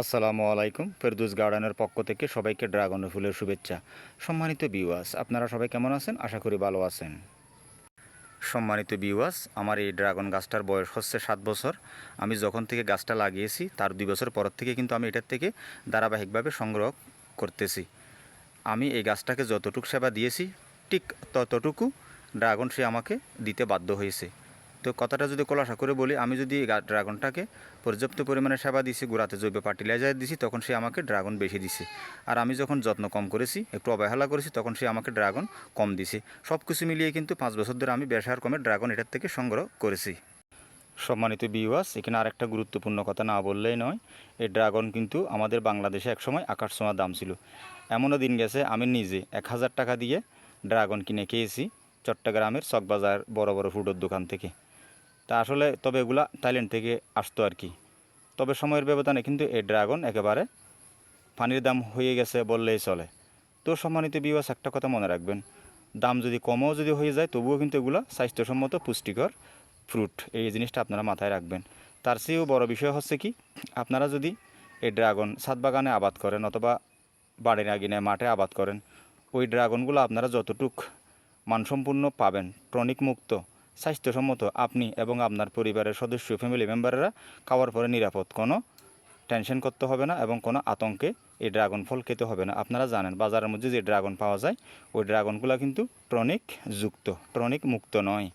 আসসালামু আলাইকুম। ফেরদুস গার্ডেনের পক্ষ থেকে সবাইকে ড্রাগন ফুলের শুভেচ্ছা। সম্মানিত বিওয়াস আপনারা সবাই কেমন আছেন? আশা করি ভালো আছেন। সম্মানিত বিওয়াস আমার এই ড্রাগন গাছটার বয়স হচ্ছে সাত বছর। আমি যখন থেকে গাছটা লাগিয়েছি, তার দুই বছর পর থেকে কিন্তু আমি এটার থেকে ধারাবাহিকভাবে সংগ্রহ করতেছি। আমি এই গাছটাকে যতটুকু সেবা দিয়েছি, ঠিক ততটুকু ড্রাগন সে আমাকে দিতে বাধ্য হয়েছে। তো কথাটা যদি খোলাসা করে বলি, আমি যদি ড্রাগনটাকে পর্যাপ্ত পরিমাণে সেবা দিছি, গোড়াতে জৈব ফার্টিলাইজার দিছি, তখন সে আমাকে ড্রাগন বেশি দিছে। আর আমি যখন যত্ন কম করেছি, একটু অবহেলা করেছি, তখন সে আমাকে ড্রাগন কম দিছে। সব কিছু মিলিয়ে কিন্তু পাঁচ বছর ধরে আমি বেসার কমে ড্রাগন এটার থেকে সংগ্রহ করেছি। সম্মানিত বিওয়াস এখানে আরেকটা গুরুত্বপূর্ণ কথা না বললেই নয়, এই ড্রাগন কিন্তু আমাদের বাংলাদেশে একসময় আকাশ ছোঁয়া দাম ছিল। এমনও দিন গেছে, আমি নিজে এক হাজার টাকা দিয়ে ড্রাগন কিনে খেয়েছি চট্টগ্রামের চকবাজার বড় বড় ফুডের দোকান থেকে। তা আসলে তবে এগুলা থাইল্যান্ড থেকে আসতো আর কি। তবে সময়ের ব্যবধানে কিন্তু এই ড্রাগন একেবারে পানির দাম হয়ে গেছে বললেই চলে। তো সম্মানিত বিবাস একটা কথা মনে রাখবেন, দাম যদি কমও যদি হয়ে যায়, তবুও কিন্তু এগুলো স্বাস্থ্যসম্মত পুষ্টিকর ফ্রুট এই জিনিসটা আপনারা মাথায় রাখবেন। তার চেয়েও বড় বিষয় হচ্ছে কি, আপনারা যদি এই ড্রাগন ছাদ বাগানে আবাদ করেন অথবা বাড়ির আগিনে মাঠে আবাদ করেন, ওই ড্রাগনগুলো আপনারা যতটুক মানসম্পূর্ণ পাবেন, টনিক মুক্ত স্বাস্থ্যসম্মত আপনি এবং আপনার পরিবারের সদস্য ফ্যামিলি মেম্বাররা খাওয়ার পরে নিরাপদ। কোনো টেনশন করতে হবে না এবং কোনো আতঙ্কে এই ড্রাগন ফল খেতে হবে না। আপনারা জানেন, বাজারের মধ্যে যে ড্রাগন পাওয়া যায়, ওই ড্রাগনগুলো কিন্তু টনিক যুক্ত টনিক মুক্ত নয়।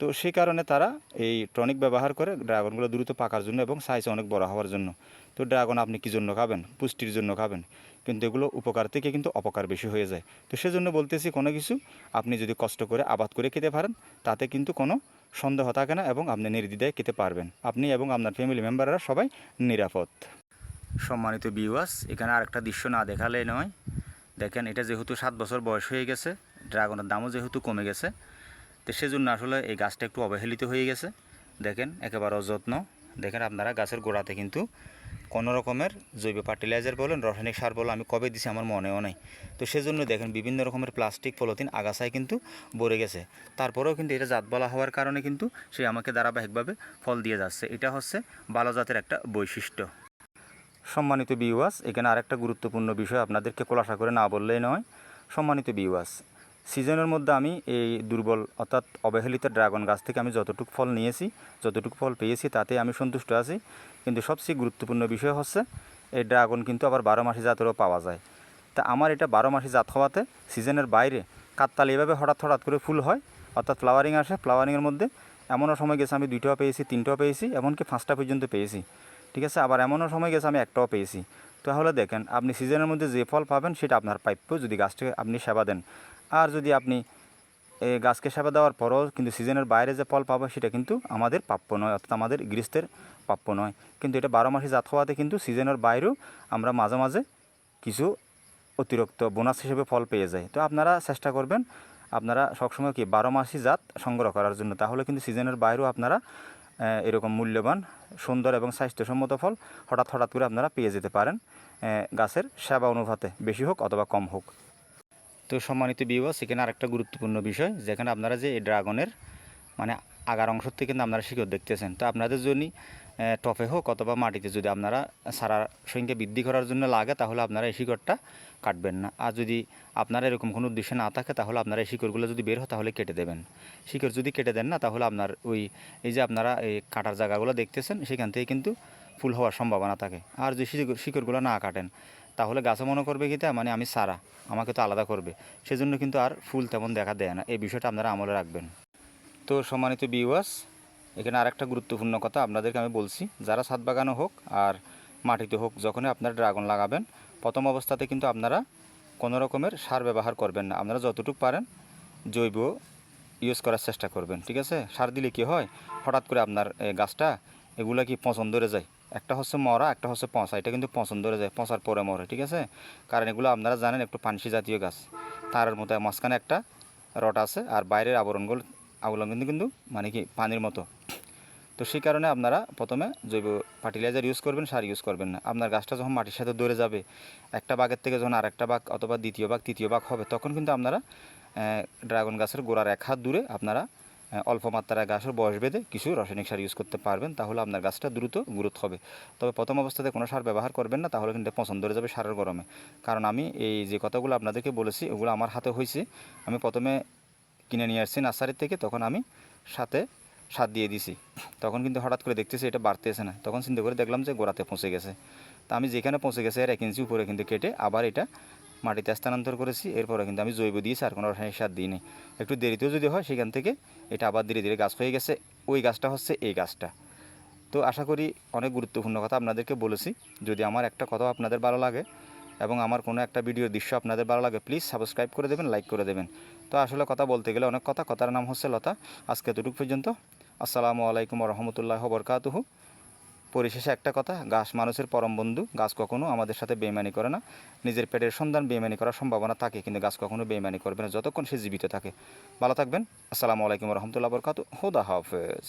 তো সেই কারণে তারা এই টনিক ব্যবহার করে ড্রাগনগুলো দ্রুত পাকার জন্য এবং সাইজ অনেক বড় হওয়ার জন্য। তো ড্রাগন আপনি কী জন্য খাবেন? পুষ্টির জন্য খাবেন। কিন্তু এগুলো উপকার থেকে কিন্তু অপকার বেশি হয়ে যায়। তো সেজন্য বলতেছি কোনো কিছু আপনি যদি কষ্ট করে আবাদ করে খেতে পারেন, তাতে কিন্তু কোনো সন্দেহ থাকে না এবং আপনি নির্দ্বিধায় খেতে পারবেন। আপনি এবং আপনার ফ্যামিলি মেম্বাররা সবাই নিরাপদ। সম্মানিত বিওয়াস এখানে আরেকটা দৃশ্য না দেখালে নয়। দেখেন, এটা যেহেতু সাত বছর বয়স হয়ে গেছে, ড্রাগনের দামও যেহেতু কমে গেছে তো সেজন্য আসলে এই গাছটা একটু অবহেলিত হয়ে গেছে। দেখেন, একেবারে অযত্ন। দেখেন আপনারা গাছের গোড়াতে কিন্তু কোনো রকমের জৈব ফার্টিলাইজার বলেন, রাসায়নিক সার বলেন, আমি কবে দিছি আমার মনেও নেই। তো সেজন্য দেখেন বিভিন্ন রকমের প্লাস্টিক, পলিথিন আগাছায় কিন্তু ভরে গেছে। তারপরেও কিন্তু এটা জাত বলা হওয়ার কারণে কিন্তু সে আমাকে ধারাবাহিকভাবে ফল দিয়ে যাচ্ছে। এটা হচ্ছে ভালো জাতের একটা বৈশিষ্ট্য। সম্মানিত বিওয়াস এখানে আরেকটা গুরুত্বপূর্ণ বিষয় আপনাদেরকে খোলাসা করে না বললেই নয়। সম্মানিত বিওয়াস সিজনের মধ্যে আমি এই দুর্বল অর্থাৎ অবহেলিত ড্রাগন গাছ থেকে আমি যতটুকু ফল নিয়েছি, যতটুকু ফল পেয়েছি, তাতে আমি সন্তুষ্ট আছি। কিন্তু সবচেয়ে গুরুত্বপূর্ণ বিষয় হচ্ছে, এই ড্রাগন কিন্তু আবার বারো মাসি জাতেরও পাওয়া যায়। তা আমার এটা বারো মাসি জাত হওয়াতে সিজনের বাইরে কাকতালি এভাবে হঠাৎ হঠাৎ করে ফুল হয়, অর্থাৎ ফ্লাওয়ারিং আসে, ফ্লাওয়ারিংয়ের মধ্যে এমনও সময় গেছে আমি দুইটাও পেয়েছি, তিনটাও পেয়েছি, এমনকি পাঁচটা পর্যন্ত পেয়েছি। ঠিক আছে, আবার এমনও সময় গেছে আমি একটাও পেয়েছি। তাহলে দেখেন, আপনি সিজনের মধ্যে যে ফল পাবেন সেটা আপনার প্রাপ্য। যদি গাছটাকে আপনি সেবা দেন আর যদি আপনি এই গাছকে সেবা দেওয়ার পরও কিন্তু সিজনের বাইরে যে ফল পাবো সেটা কিন্তু আমাদের প্রাপ্য নয়, অর্থাৎ আমাদের গৃহস্থের প্রাপ্য নয়। কিন্তু এটা বারো মাসে জাত হওয়াতে কিন্তু সিজনের বাইরেও আমরা মাঝে মাঝে কিছু অতিরিক্ত বোনাস হিসেবে ফল পেয়ে যাই। তো আপনারা চেষ্টা করবেন আপনারা সবসময় কি বারো মাসি জাত সংগ্রহ করার জন্য, তাহলে কিন্তু সিজনের বাইরেও আপনারা এরকম মূল্যবান, সুন্দর এবং স্বাস্থ্যসম্মত ফল হঠাৎ হঠাৎ করে আপনারা পেয়ে যেতে পারেন গাছের সেবা অনুপাতে, বেশি হোক অথবা কম হোক। তো সম্মানিত বিবাহ সেখানে আরেকটা গুরুত্বপূর্ণ বিষয়, যেখানে আপনারা যে এই ড্রাগনের মানে আগার অংশ থেকে কিন্তু আপনারা শিকড় দেখতেছেন। তো আপনাদের জন্য টপে হোক অথবা মাটিতে যদি আপনারা সারার সংখ্যা বৃদ্ধি করার জন্য লাগে, তাহলে আপনারা এই শিকড়টা কাটবেন না। আর যদি আপনার এরকম কোনো উদ্দেশ্য না থাকে, তাহলে আপনারা এই শিকড়গুলো যদি বের হয়, তাহলে কেটে দেবেন। শিকড় যদি কেটে দেন না, তাহলে আপনার ওই, এই যে আপনারা এই কাটার জায়গাগুলো দেখতেছেন, সেখান থেকে কিন্তু ফুল হওয়ার সম্ভাবনা থাকে। আর যদি শিকড়গুলো না কাটেন তাহলে গাছে মনে করবে কি মানে আমি সারা, আমাকে তো আলাদা করবে। সেজন্য কিন্তু আর ফুল তেমন দেখা দেয় না। এই বিষয়টা আপনারা আমলে রাখবেন। তো সম্মানিত বিওয়াস এখানে আরেকটা গুরুত্বপূর্ণ কথা আপনাদেরকে আমি বলছি। যারা ছাদ বাগানো হোক আর মাটিতে হোক, যখনই আপনারা ড্রাগন লাগাবেন, প্রথম অবস্থাতে কিন্তু আপনারা কোনো রকমের সার ব্যবহার করবেন না। আপনারা যতটুকু পারেন জৈব ইউজ করার চেষ্টা করবেন, ঠিক আছে? সার দিলে কি হয়? হঠাৎ করে আপনার গাছটা এগুলো কি পচন ধরে যায়? একটা হচ্ছে মরা, একটা হচ্ছে পঁচা। এটা কিন্তু পচন ধরে যায়, পচার পরে মরে, ঠিক আছে? কারণ এগুলো আপনারা জানেন, একটু পানসি জাতীয় গাছ। তারের মতো মাঝখানে একটা রড আছে আর বাইরের আবরণগুলো, আবরণ কিন্তু কিন্তু মানে কি পানির মতো। তো সেই কারণে আপনারা প্রথমে জৈব ফার্টিলাইজার ইউজ করবেন, সার ইউজ করবেন না। আপনার গাছটা যখন মাটির সাথে দৌড়ে যাবে, একটা বাঘের থেকে যখন আরেকটা বাঘ অথবা দ্বিতীয় বাঘ, তৃতীয় বাগ হবে, তখন কিন্তু আপনারা ড্রাগন গাছের গোড়ার এক হাত দূরে আপনারা অল্প মাত্রায় গাছের বয়স বেঁধে কিছু রাসায়নিক সার ইউজ করতে পারবেন, তাহলে আপনার গাছটা দ্রুত গ্রোথ হবে। তবে প্রথম অবস্থাতে কোনো সার ব্যবহার করবেন না, তাহলে কিন্তু পছন্দ হয়ে যাবে সারের গরমে। কারণ আমি এই যে কথাগুলো আপনাদেরকে বলেছি, ওগুলো আমার হাতে হয়েছে। আমি প্রথমে কিনে নিয়ে আসছি নার্সারির থেকে, তখন আমি সাথে সার দিয়ে দিছি। তখন কিন্তু হঠাৎ করে দেখতেছি এটা বাড়তেছে না। তখন চিন্তা করে দেখলাম যে গোড়াতে পৌঁছে গেছে। তা আমি যেখানে পৌঁছে গেছে এর এক ইঞ্চি উপরে কিন্তু কেটে আবার এটা মাটিতে স্থানান্তর করেছি, এরপরে কিন্তু আমি জৈব দিয়েছি, আর কোনো রাসায়নিক সার দিইনি। একটু দেরিতেও যদি হয়, সেখান থেকে এটা আবার ধীরে ধীরে গাছ হয়ে গেছে। ওই গাছটা হচ্ছে এই গাছটা। তো আশা করি অনেক গুরুত্বপূর্ণ কথা আপনাদেরকে বলেছি। যদি আমার একটা কথা আপনাদের ভালো লাগে এবং আমার কোনো একটা ভিডিওর দৃশ্য আপনাদের ভালো লাগে প্লিজ সাবস্ক্রাইব করে দেবেন লাইক করে দেবেন। তো আসলে কথা বলতে গেলে অনেক কথা, কথার নাম হচ্ছে লতা। আজকে এতটুকু পর্যন্ত। আসসালামু আলাইকুম রহমতুল্লাহ বরকাতুহু। পরিশেষে একটা কথা, গাছ মানুষের পরম বন্ধু, গাছ কখনো আমাদের সাথে বেইমানি করে না। নিজের পেটের সন্ধান বেইমানি করার সম্ভাবনা থাকে, কিন্তু গাছ কখনো বেইমানি করবে না যতক্ষণ সে জীবিত থাকে। ভালো থাকবেন, আসসালামু আলাইকুম রহমতুল্লাহ বরকাত হুদা হাফেজ।